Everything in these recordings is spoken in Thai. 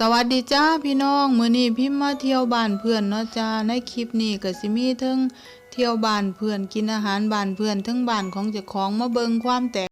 สวัสดีจ้าพี่น้องมื้อนี้พิมพ์มาเที่ยวบ้านเพื่อนเนาะจ้าในคลิปนี้ก็สิมีทั้งเที่ยวบ้านเพื่อนกินอาหารบ้านเพื่อนทั้งบ้านของเจ้าของมาเบิ่งความแตก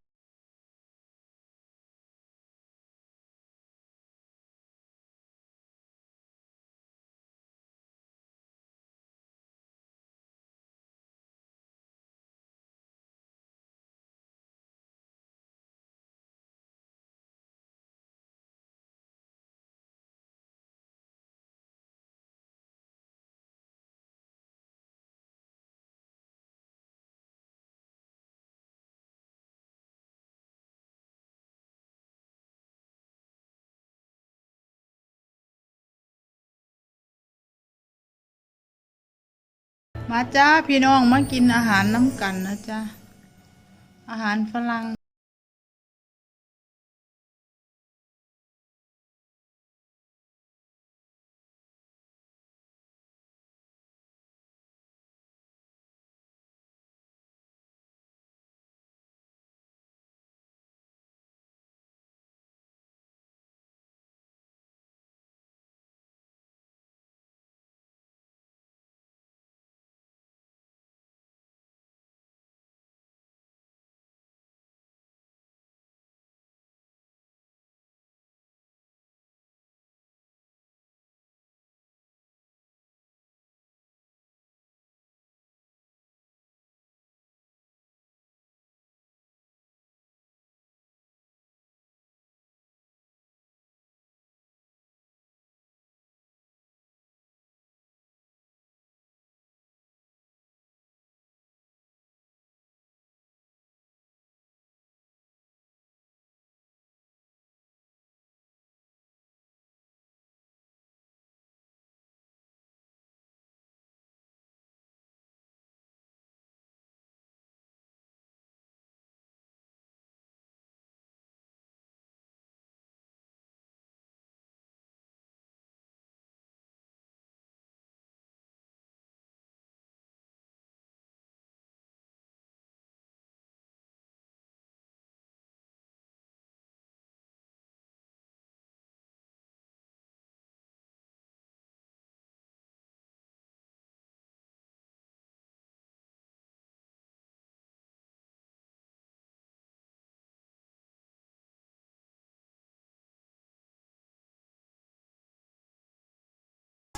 มาจ้าพี่น้องมากินอาหารน้ำกันนะจ้าอาหารฝรั่ง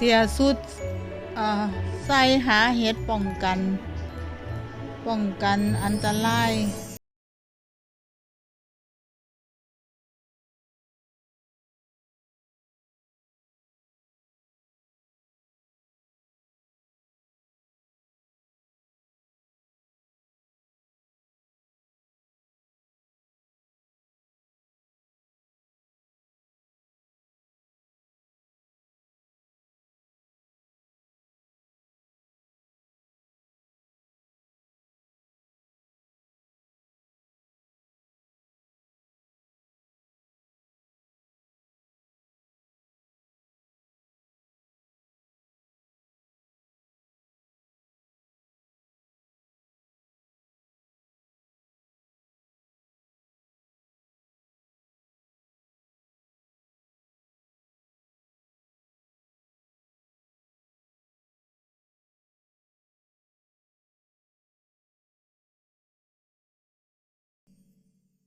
เสียสุดใส่หาเห็ดป้องกัน ป้องกันอันตราย